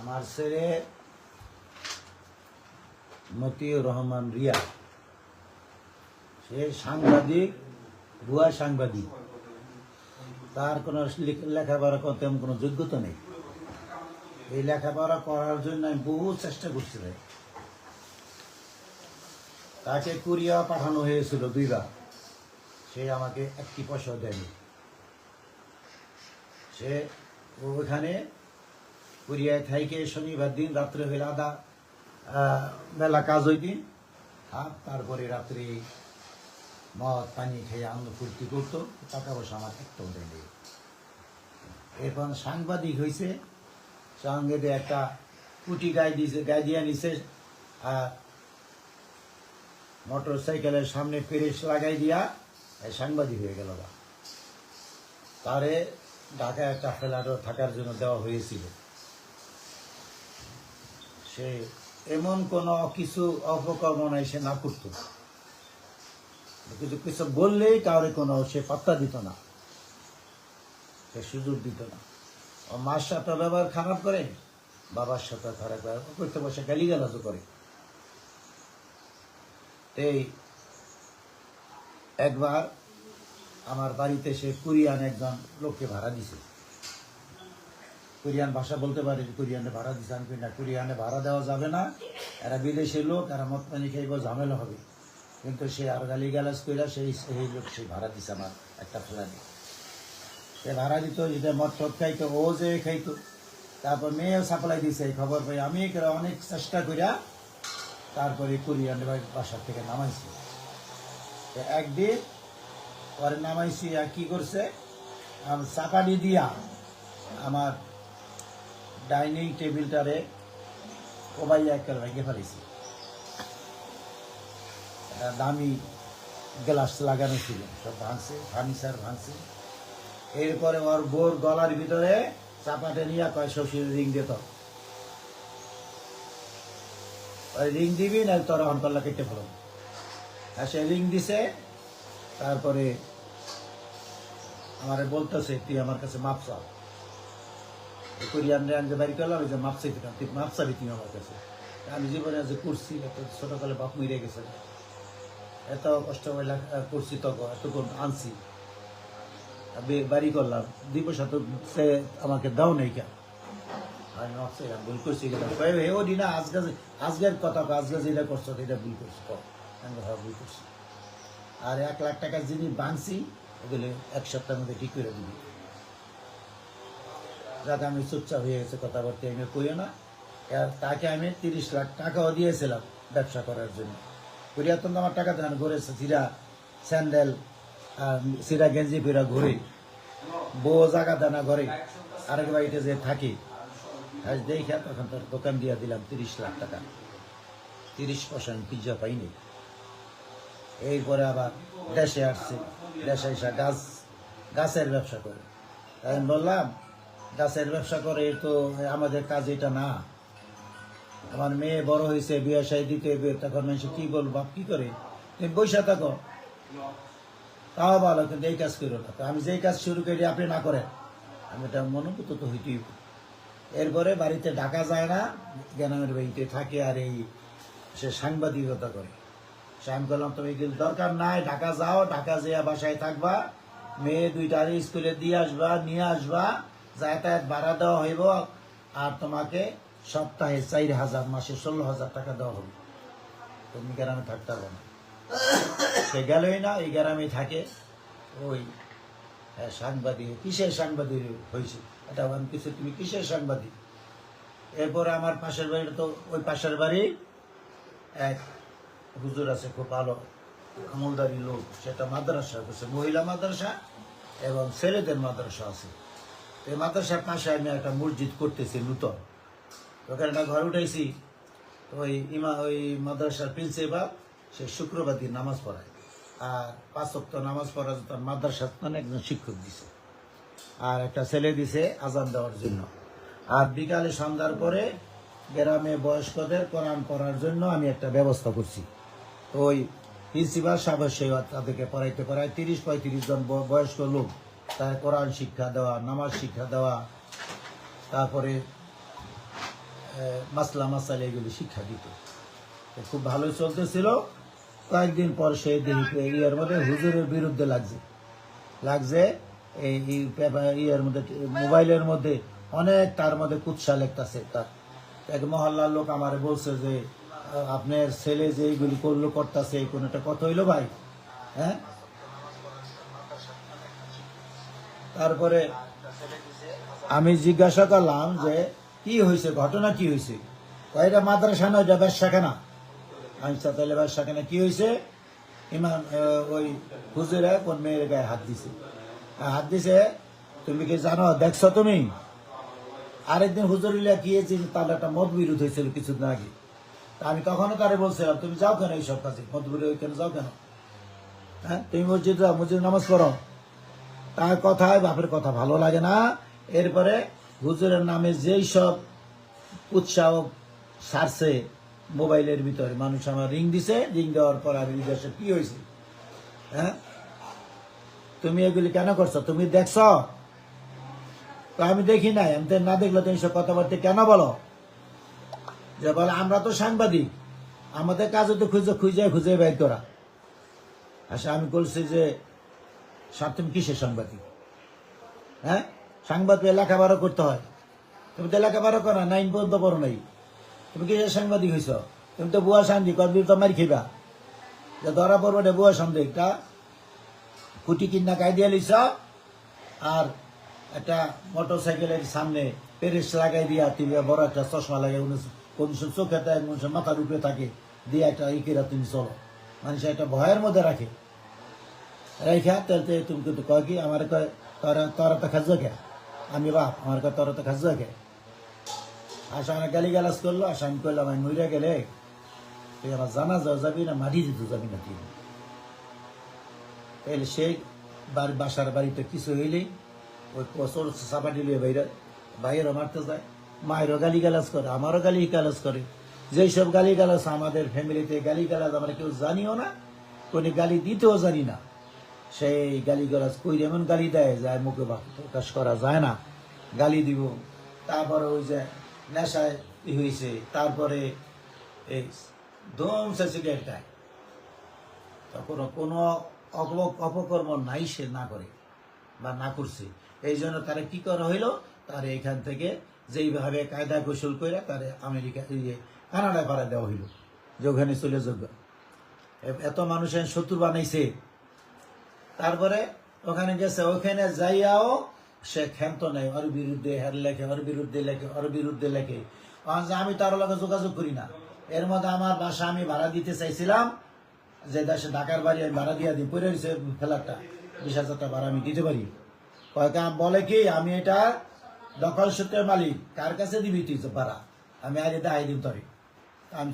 আমার ছেলে মতিউর রহমান রিয়া। সে সাংবাদিক, ভুয়া সাংবাদিক। তার কোনো লেখাপড়া তেমন কোনো যোগ্যতা নেই। এই লেখাপড়া করার জন্য আমি বহু চেষ্টা করছিলাম তাকে কুরিয়া পাঠানো হয়েছিল দুইবার। সে আমাকে একটি পয়সা দেয়নি। সে ওখানে কুরিয়ায় থাইকে শনিবার দিন, রাত্রে হইলে আদা বেলা কাজ হই দিন আর তারপরে রাত্রে মদ, পানি খেয়ে আনন্দ ফুর্তি করতো। টাকা পয়সা আমার একটাও দেয়নি এখন সাংবাদিক হয়েছে সঙ্গে একটা কুটি গায়ে দিয়েছে গায়ে দিয়ে নিছে, আর মোটর সাইকেলের সামনে পেরেস লাগাই দিয়া সাংবাদিক হয়ে গেল তারে ঢাকায় একটা ফেলারও থাকার জন্য দেওয়া হয়েছিল। সে এমন কোনো কিছু অপকর্ম নাই সে না করতো। কিছু কিছু বললেই কাউরে কোনো সে পাত্তা দিত না। সে সুযোগ দিত না। ও মার সাথে ব্যবহার খারাপ করে, বাবার সাথে খারাপ ব্যবহার করতে বসে গালি গালাজও করে। এই একবার আমার বাড়িতে সে কুরিয়ান একজন লোককে ভাড়া দিছে। কোরিয়ান ভাষা বলতে পারে কোরিয়ানে ভাড়া দিছে আমি না, কোরিয়ানে ভাড়া দেওয়া যাবে না। এরা বিদেশি লোক, এরা মদ পানি খাইব, ঝামেলা হবে। কিন্তু সে আর গালি গালাজ কইরা সেই সেই লোক, সেই ভাড়া দিছে আমার একটা ফেলানি সে ভাড়া দিত যেটা মদ টদ খাইতো, ও যে খাইতো। তারপর মেয়েও সাপ্লাই দিছে, এই খবর পাই আমি অনেক চেষ্টা করিয়া তারপরে কোরিয়ান বাসার থেকে নামাইছি। একদিন পরে নামাইছি আর কি করছে? চাপানি দিয়া আমার ডাইনিং টেবিলটারে কোবাইয়া একটা ভেঙে ফেলেছি দামি গ্লাস লাগানো ছিল, সব ভাঙছে, ফার্নিচার ভাঙছে। এরপরে ওর বোর গলার ভিতরে চাপাটে নিয়ে কয় শ্বশুর রিং দিত ওই রিং দিবি না তোর অন্তল্লা কেটে ফেলো। আর সে রিং দিছে, তারপরে আমারে বলতেছে, তুই আমার কাছে মাপ চাও। কোরিয়ান যে বাড়ি করলাম যে মাপ চাইতে তুই মাপ চাবি তুই আমার কাছে। আমি জীবনে যে করছি এত ছোটকালে বাপ মরে গেছে। এত কষ্ট করে করছি তো এতক্ষণ আনছি। আমি বাড়ি করলাম দুই পয়সা তো সে আমাকে দাও নাই কেন? আমি ভাবছি এটা ভুল করছি কয়ে হে ও দিনা আজকে আজকের কথা কও, আজকে যেটা করছ এটা ভুল করছি। আমি বললাম, হ্যাঁ ভুল করছি। আর এক লাখ টাকার জিনিস বানছি ওগুলো এক সপ্তাহের মধ্যে ঠিক করে দিবি। যাক আমি চুপচাপ হয়ে গেছে, কথাবার্তা আমি কইও না। তাকে আমি তিরিশ লাখ টাকাও দিয়েছিলাম ব্যবসা করার জন্য। করিয়া তো আমার টাকা দেন ঘুরে সিরা স্যান্ডেল আর সিরা গেঞ্জি ফিরা ঘুরে। বউ জাগা দানা ঘরে, আরেক বাড়িতে যে থাকি। আজ দেখে তখন তোর দোকান দিয়ে দিলাম তিরিশ লাখ টাকা। তিরিশ আমি পিজ্জা পাইনি। এরপরে আবার দেশে আসছে, দেশে এসে গাছ, গাছের ব্যবসা করে। তাই আমি বললাম গাছের ব্যবসা করে তো আমাদের কাজ এটা না। আমার মেয়ে বড় হয়েছে, বিয়ে সাই দিতে হবে, তখন মানুষ কি বল বাপ কি করে? তুমি বৈশা থাকো। তাও ভালো, কিন্তু এই কাজ করো না। আমি যেই কাজ শুরু করি, আপনি না করেন। আমি এটা মনোভূত তো হইতেই এরপরে বাড়িতে ডাকা যায় না, গ্রামের বাড়িতে থাকে আর এই সে সাংবাদিকতা করে। সে আমি বললাম, তুমি কিন্তু দরকার নাই, ঢাকা যাও, ঢাকা যেয়া বাসায় থাকবা, মেয়ে দুইটা স্কুলে দিয়ে আসবা, নিয়ে আসবা যাতায়াত ভাড়া দেওয়া হইব আর তোমাকে সপ্তাহে চার হাজার মাসে ষোলো হাজার টাকা দেওয়া হবে তুমি গ্রামে থাকতে হবে না। সে গেলই না এই গ্রামে থাকে ওই হ্যাঁ, সাংবাদিক কিসের সাংবাদিক হয়েছে এটা আমি কিছু তুমি কিসের সাংবাদিক? এরপরে আমার পাশের বাড়িটা তো ওই পাশের বাড়ি এক হুজুর আছে খুব ভালো আমলদারি লোক সেটা মাদ্রাসা করছে মহিলা মাদ্রাসা এবং ছেলেদের মাদ্রাসা আছে। এই মাদ্রাসার পাশে আমি একটা মসজিদ করতেছি নূতন। ওখানে একটা ঘর উঠাইছি। ওই ইমা, ওই মাদ্রাসার প্রিন্সিপাল, সে শুক্রবার দিন নামাজ পড়ায়। আর পাঁচ সপ্তাহ নামাজ পড়া তার মাদ্রাসার মানে একজন শিক্ষক দিছে। আর একটা ছেলে দিছে আজান দেওয়ার জন্য। আর বিকালে সন্ধ্যার পরে গ্রামে বয়স্কদের কোরআন পড়ার জন্য আমি একটা ব্যবস্থা করছি। ওই প্রিন্সিপাল সাহেব, সে তাদেরকে পড়াইতে পড়ায় তিরিশ পঁয়ত্রিশ জন বয়স্ক লোক। তার কোরআন শিক্ষা দেওয়া, নামাজ শিক্ষা দেওয়া, তারপরে মাসলা মাসাল এগুলি শিক্ষা দিত। খুব ভালোই চলতেছিল। কয়েকদিন পর সেই ইয়ের মধ্যে হুজুরের বিরুদ্ধে লাগছে। লাগছে এই ইয়ের মধ্যে, মোবাইলের মধ্যে অনেক তার মধ্যে কুৎসা লেখতেছে তার। এক মহল্লার লোক আমারে বলছে যে, আপনার ছেলে যে এইগুলি করল, করতেছে, এই কোনোটা কত হইল ভাই? হ্যাঁ? তারপরে আমি জিজ্ঞাসা করলাম যে, কি হয়েছে? ঘটনা কি হয়েছে? কয়টা মাদ্রাসা নয় যা ব্যবসাখানা আমি তাহলে ব্যবসাখানা কি হয়েছে? ইমাম ওই হুজুরে কোন মেয়ের গায়ে হাত দিছে। হাত দিছে, তুমি কি জানো, দেখছ তুমি? আরেকদিন হুজুরিলা গিয়েছি তার একটা মত বিরোধ হয়েছিল কিছুদিন আগে। আমি তখনও তারে বলছিলাম, তুমি যাও কেন এইসব কাজে? মত বিরোধ কেন? যাও কেন? হ্যাঁ তুমি মসজিদ যাও, মসজিদ নামাজ পড়ো। তার কথায় বাপের কথা ভালো লাগে না। এরপরে হুজুরের নামে যেই সব উৎসাহ সারছে মোবাইলের ভিতরে, মানুষ আমার রিং দিছে, রিং দেওয়ার পর আমি জিজ্ঞাসা কি হয়েছে? হ্যাঁ? তুমি এগুলি কেন করছ? তুমি দেখছ? তো আমি দেখি নাই, আমি না দেখলে তুমি সব কথাবার্তা কেন বলো? যে বলে, আমরা তো সাংবাদিক, আমাদের কাজে তো খুঁজে খুঁজে খুঁজে বের করা। আচ্ছা আমি বলছি যে স্যার কিসের সাংবাদিক? হ্যাঁ? সাংবাদিক লেখাপড়া করতে হয়। তুমি তো লেখাপড়া করো না, নাইন পর্যন্ত পড়ো নাই। তুমি কিসের সাংবাদিক হয়েছ তুমি তো বুয়া সাংবাদিক কদিন তো মারি খেবা। যে ধরা পড়ব রে বুয়া সাংবাদিকটা কুটি কিনা গাই দিয়ে আর একটা মোটর সাইকেলের সামনে পেরেস লাগাই দিয়া তুমি বড় একটা চশমা লাগাই কোন সময় চোখে কোন সময় মাথার উপরে থাকে দিয়ে একটা ইকেরা তুমি চলো। মানুষ একটা ভয়ের মধ্যে রাখে। রেখা তাহলে তুমি কিন্তু কয় কি, আমার কয়, তোরা তোরা তো খাজ কে আমি বাপ, আমার কয়, তোরা তো খাজ আশা আমার গালি গালাজ করল আশা আমি করলাম আমি মইরা গেলে তুই আমার জানা যাও যাবি না, মাটি দিতে যাবি না তুই। তাহলে সেই বাড়ি, বাসার বাড়িতে কিছু হইলেই ওই পচর চাপাটি লিয়ে বাইরে বাইরে মারতে যায়। মায়েরও গালি গালাজ করে, আমারও গালি গালাজ করে। যেই সব গালি গালাজ আমাদের ফ্যামিলিতে গালি গালাজ আমরা কেউ জানিও না, কোনো গালি দিতেও জানি না। সেই গালি গালাজ কই এমন গালি দেয় যায় মুখে প্রকাশ করা যায় না। গালি দিব। তারপরে ওই যে নেশায় হয়েছে তারপরে এই দম সে সিগারেট খায় তখন কোনো অপ- অপকর্ম নাই সে না করে বা না করছে। এই জন্য তারা কি করা হইল? তার এখান থেকে যেইভাবে কায়দা কৌশল করে তারে আমেরিকা ইয়ে কানাডায় পাড়া দেওয়া হইল। যে ওখানে চলে যোগ্য এত মানুষের শত্রু বানাইছে। তারপরে ওখানে গেছে, ওখানে যাইয়াও সে ক্ষান্ত নেই, ওর বিরুদ্ধে হের লেখে, ওর বিরুদ্ধে লেখে, ওর বিরুদ্ধে লেখে। আমি তার লগে যোগাযোগ করি না। এর মধ্যে আমার বাসা আমি ভাড়া দিতে চাইছিলাম, যে দেশে ঢাকার বাড়ি আমি ভাড়া দিয়ে দিই পরে রয়েছে ফ্ল্যাটটা। বিশ হাজার টাকা ভাড়া আমি দিতে পারি। কয়েক বলে কি, আমি এটা দখল সূত্রের মালিক, কার কাছে দিবি তুই ভাড়া? আমি আগে দেখাই দিম তবে আমি